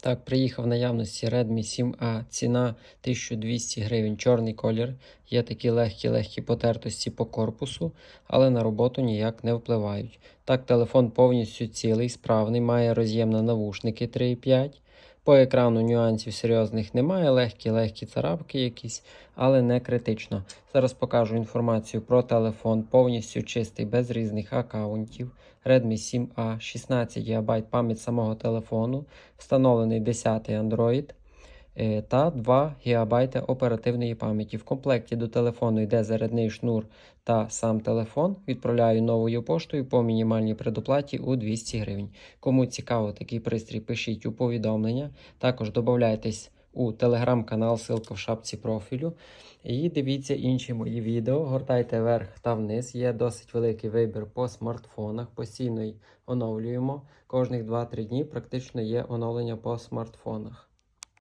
Так, приїхав в наявності Redmi 7A, ціна 1200 гривень, чорний колір. Є такі легкі-легкі потертості по корпусу, але на роботу ніяк не впливають. Так, телефон повністю цілий, справний, має роз'єм на навушники 3,5. По екрану нюансів серйозних немає, легкі-легкі царапки якісь, але не критично. Зараз покажу інформацію про телефон, повністю чистий, без різних аккаунтів. Redmi 7A, 16 ГБ пам'ять самого телефону, встановлений 10 Android та 2 ГБ оперативної пам'яті. В комплекті до телефону йде зарядний шнур та сам телефон. Відправляю новою поштою по мінімальній предоплаті у 200 гривень. Кому цікаво такий пристрій, пишіть у повідомлення. Також додайтесь у телеграм-канал, ссылка в шапці профілю. І дивіться інші мої відео. Гортайте вверх та вниз. Є досить великий вибір по смартфонах. Постійно оновлюємо. Кожних 2-3 дні практично є оновлення по смартфонах.